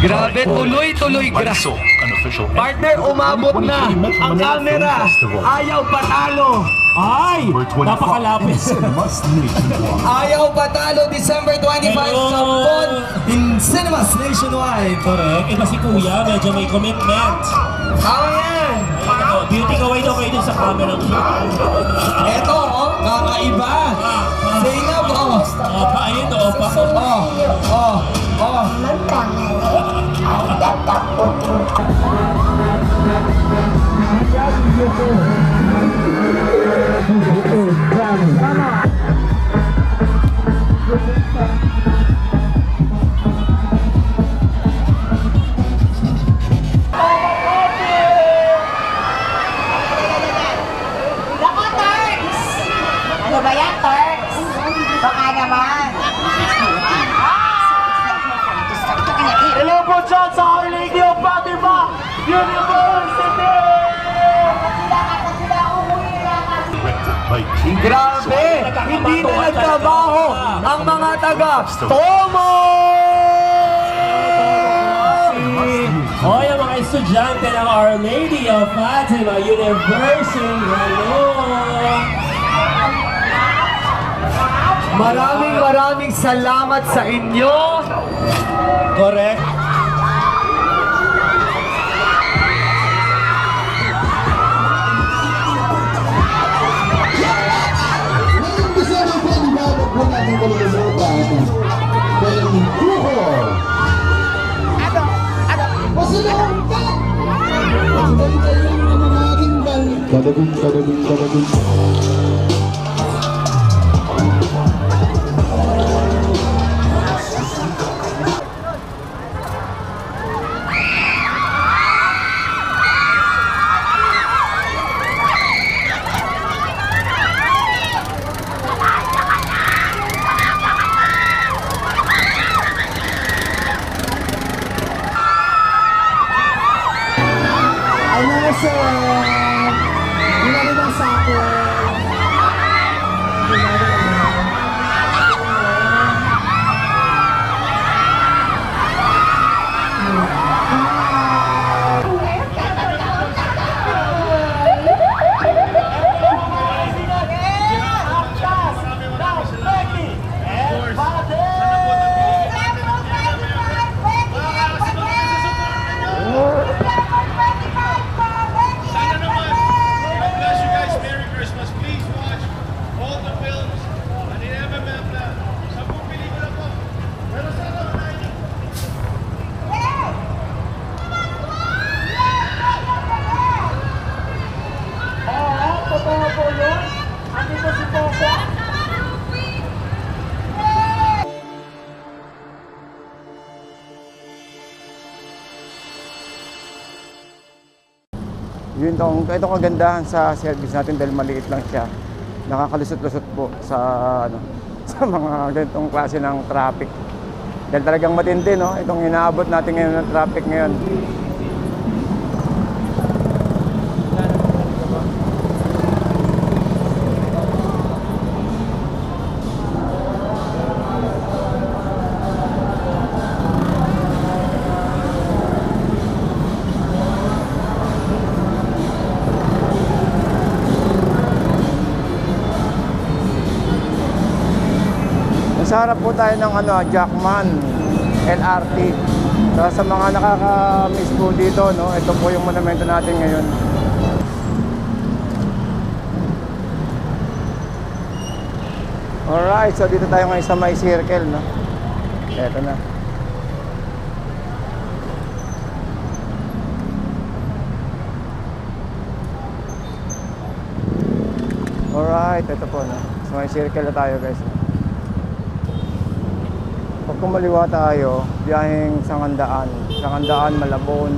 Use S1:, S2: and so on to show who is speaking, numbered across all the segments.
S1: Grabe, tuloy-tuloy. Gra Partner, umabot na. Ang camera. Ayaw patalo.
S2: Ay! Napakalapit.
S1: Ayaw patalo. December 25 sa Pon in Cinemas Nationwide.
S2: Correct. Iba si Kuya, medyo may commitment.
S1: Tama yan.
S2: Ano, beauty kaway daw kayo dun sa camera.
S1: Eto, oh, kakaiba. Zainab, oh.
S2: Oh, pa, ayun, oh, pa.
S1: Oh, oh, oh.
S2: Obrigado, estudyante ng Our Lady of Fatima University. Hello!
S1: Maraming maraming salamat sa inyo!
S2: Correct.
S3: Bada boom, bada boom, bada boom.
S4: Yun tong, ito kagandahan sa service natin dahil maliit lang siya. Nakakalusot-lusot po sa ano sa mga ganitong klase ng traffic. Dahil talagang matindi no, itong inaabot natin ngayon ng traffic ngayon. Nasa harap po tayo ng ano, Jackman LRT. So, sa mga nakaka-miss po dito, no, ito po yung monumento natin ngayon. Alright, so dito tayo ngayon sa may circle, no? Ito na. Alright, ito po, no? So may circle na tayo, guys. Kumaliwa tayo, biyaheng Sangandaan, Sangandaan, Malabon,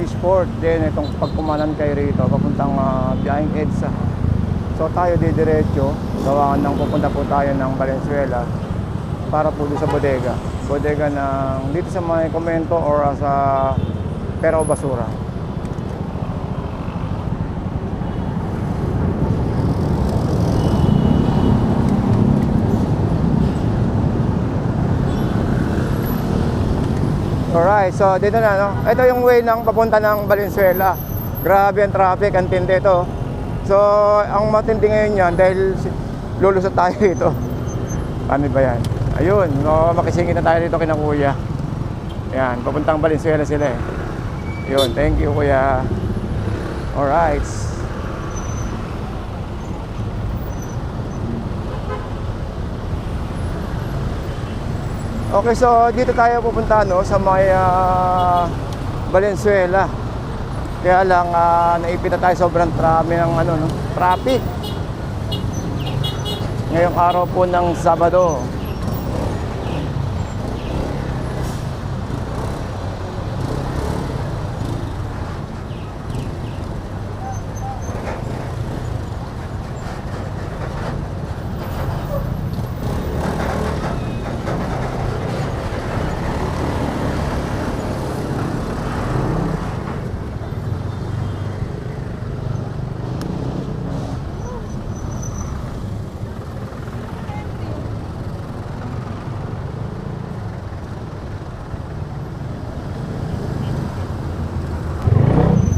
S4: Fishport, then itong pagkumanan kay rito, papuntang uh, biyaheng EDSA. So tayo didiretso, gawangan ng pupunta po tayo ng Valenzuela para po sa bodega. Bodega ng dito sa may komento or uh, sa Pero Basura. Alright, so dito na, no? Ito yung way ng papunta ng Valenzuela. Grabe ang traffic, ang tindi ito. So, ang matindi ngayon yan dahil lulusot tayo dito. Paano ba yan? Ayun, no, makisingit na tayo dito kina kuya. Yan, papuntang Valenzuela sila eh. Yun, thank you kuya. Alright. Okay, so dito tayo pupunta no sa may ah, Valenzuela. Kaya lang ah, naipit na tayo sobrang trami ng ano no, traffic. Ngayong araw po ng Sabado.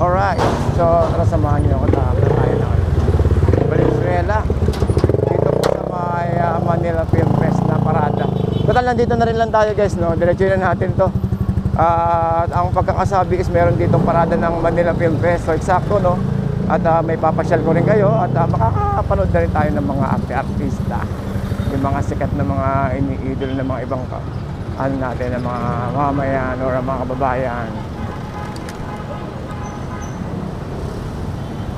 S4: Alright, so tara samahan niyo ako tapos tayo na Valenzuela. Dito po sa may ah, Manila Film Fest na parada. Total, nandito na rin lang tayo guys, no? Diretso na natin to. At ang pagkakasabi is meron ditong parada ng Manila Film Fest. So eksakto, no? At ah, may papasyal ko rin kayo at ah, makakapanood na rin tayo ng mga arte-artista. Yung mga sikat na mga iniidol ng mga ibang ano natin, ng mga mamayan or mga kababayan.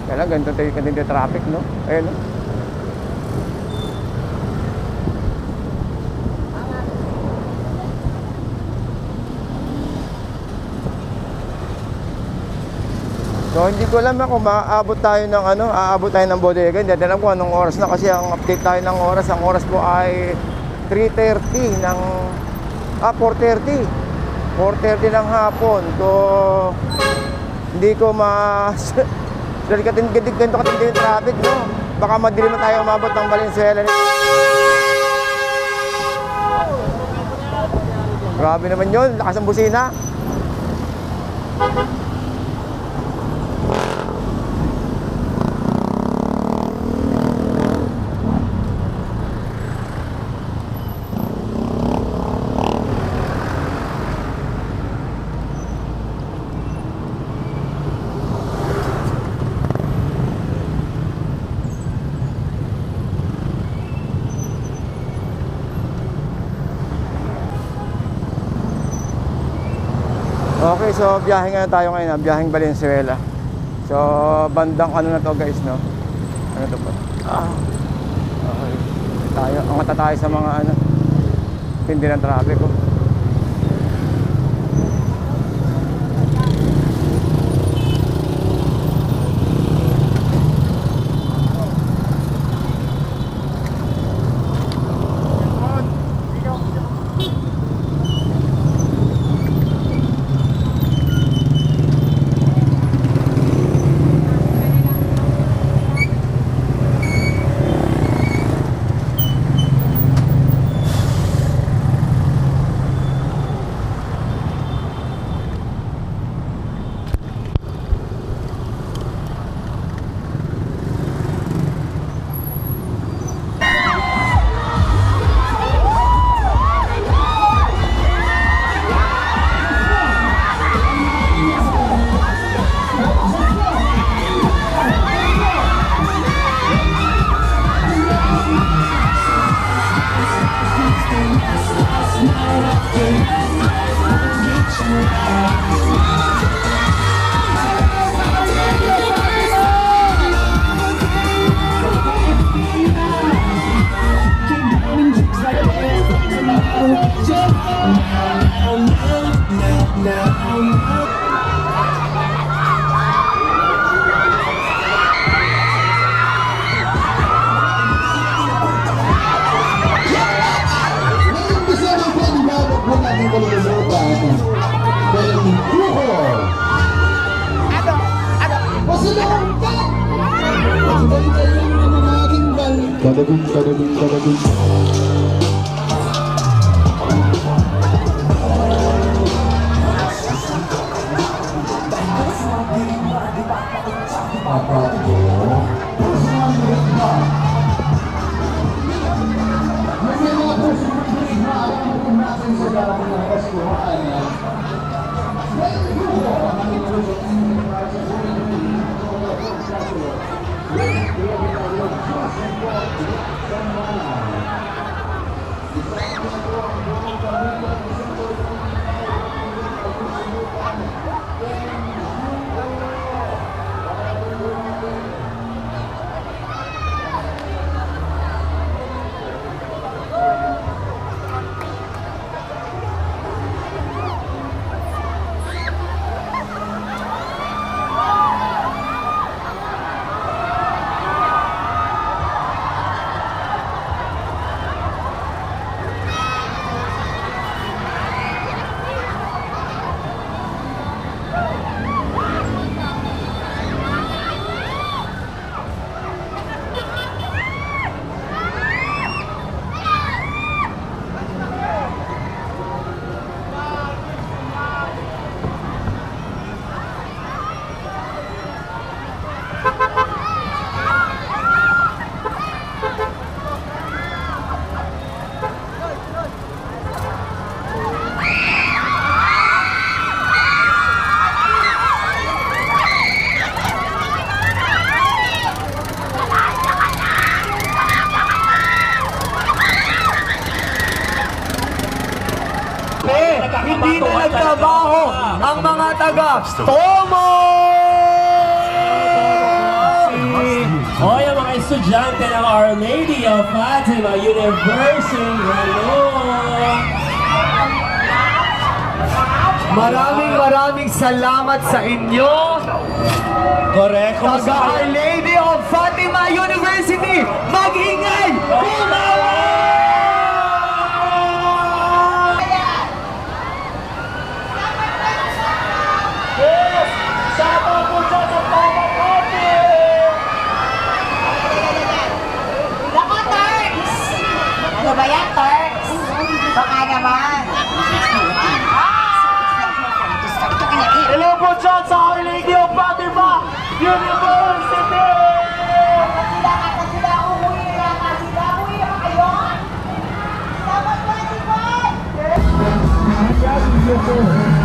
S4: Kaya lang, ganito tayo kanina traffic, no? Ayun, no? So hindi ko alam kung maaabot tayo ng ano, aabot tayo ng bodega. Hindi alam ko anong oras na kasi ang update tayo ng oras, ang oras po ay 3.30 ng ah 4.30. 4.30 ng hapon. So hindi ko ma dahil katin ganito katindi yung traffic, no? Baka madilim na tayo umabot ng Valenzuela. Grabe naman yun, lakas ang busina. Okay, so biyahe nga tayo ngayon, ah, biyaheng Valenzuela. So, bandang ano na to guys, no? Ano to po? Ah. Okay. Tayo, ang tayo sa mga ano, hindi ng traffic, oh.
S1: Tomo!
S3: O yung mga estudyante ng Our Lady of Fatima University. Hello!
S1: Maraming maraming salamat sa inyo,
S3: Correct.
S1: taga Our Lady of Fatima University! Mag-ingay! Bumawa!
S5: Nako, Turks! Ano ba yan, Turks? Baka naman.
S1: Hello po dyan sa Our Lady of Fatima University!
S5: Sila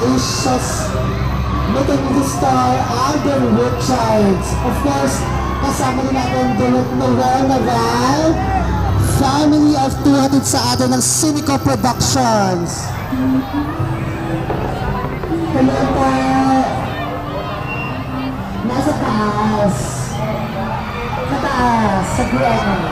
S2: Usos Magandang Star Alden Richards. Of course, kasama din natin Dulot Noel Naval. Family of 200 sa atin ng Cynico Productions. Hello po. Nasa taas. Sa taas. Sa Brianna.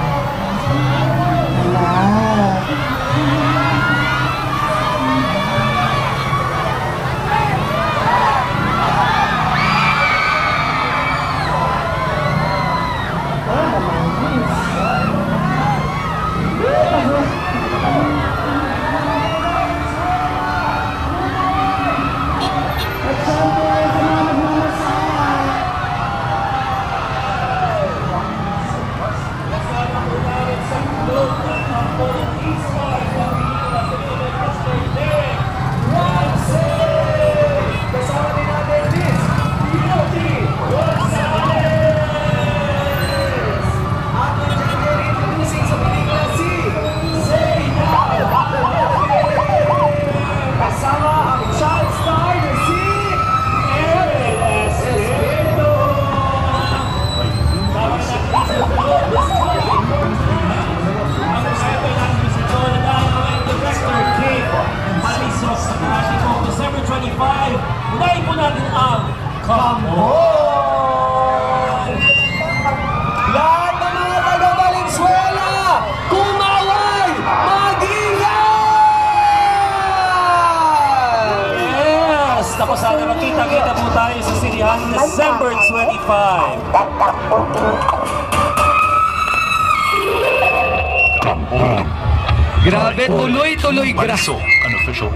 S2: Naku, sana magkita-kita po tayo sa Sirihan December 25.
S1: Grabe, tuloy-tuloy graso.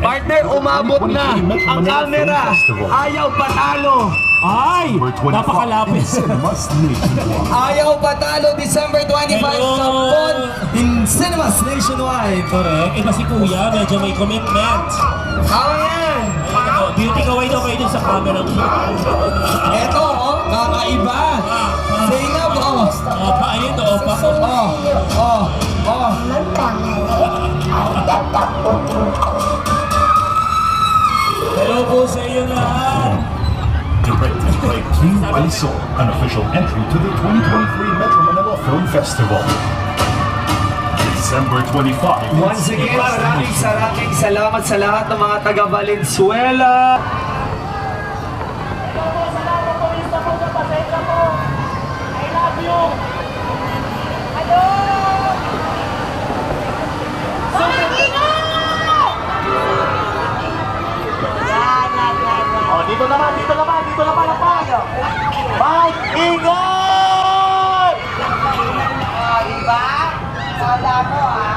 S1: Partner, umabot na ang camera. Ayaw patalo.
S2: Ay! Napakalapit.
S6: Ayaw patalo December 25
S2: Hello.
S6: Kapon in cinemas nationwide.
S2: Correct. Iba si Kuya, medyo may commitment.
S6: Yan.
S2: Ayun, oh, beauty kaway daw kayo dun sa camera.
S6: Eto, oh, kakaiba. Zainab, oh.
S2: Oh, pa, ayun, oh, pa.
S6: Oh, oh, oh.
S2: Hello po sa iyo lahat.
S3: directed by King Aliso, an official entry to the 2023 Metro Manila Film Festival. December 25.
S1: Once again, maraming maraming salamat sa lahat ng mga taga Valenzuela.
S7: Oh, dito naman, dito naman, dito naman ang payo. Mike, ingat! Wala ko ah.